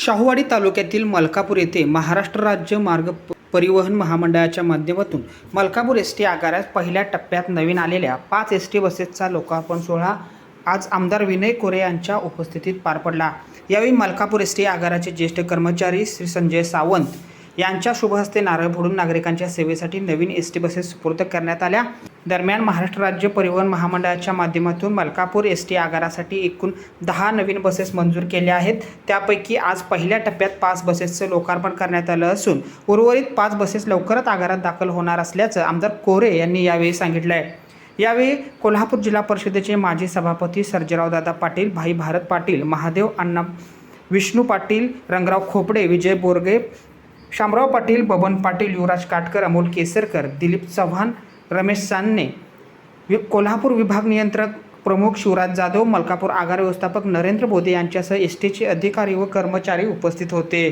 शाहूवाडी तालुक्यातील मलकापूर येथे महाराष्ट्र राज्य मार्ग परिवहन महामंडळाच्या माध्यमातून मलकापूर एस टी आगारात पहिल्या टप्प्यात नवीन आलेल्या पाच एस टी बसेसचा लोकार्पण सोहळा आज आमदार विनय कोरे यांच्या उपस्थितीत पार पडला. यावेळी मलकापूर एस टी आगाराचे ज्येष्ठ कर्मचारी श्री संजय सावंत यांच्या शुभहस्ते नारळ फोडून नागरिकांच्या सेवेसाठी नवीन एस टी बसेस सुपूर्द करण्यात आल्या. दरम्यान महाराष्ट्र राज्य परिवहन महामंडळाच्या माध्यमातून मलकापूर एस टी आगारासाठी एकूण दहा नवीन बसेस मंजूर केल्या आहेत. त्यापैकी आज पहिल्या टप्प्यात पाच बसेसचं लोकार्पण करण्यात आलं असून उर्वरित पाच बसेस लवकरच आगारात दाखल होणार असल्याचं आमदार कोरे यांनी यावेळी सांगितलं आहे यावेळी कोल्हापूर जिल्हा परिषदेचे माजी सभापती सर्जरावदादा पाटील भाई भारत पाटील महादेव अण्णा विष्णू पाटील रंगराव खोपडे विजय बोरगे शामराव पाटील बबन पाटील युवराज काटकर अमोल केसरकर दिलीप चव्हाण रमेश सानने वि कोल्हापूर विभाग नियंत्रक प्रमुख शिवराज जाधव मलकापूर आगार व्यवस्थापक नरेंद्र बोधे यांच्यासह एस टीचे अधिकारी व कर्मचारी उपस्थित होते.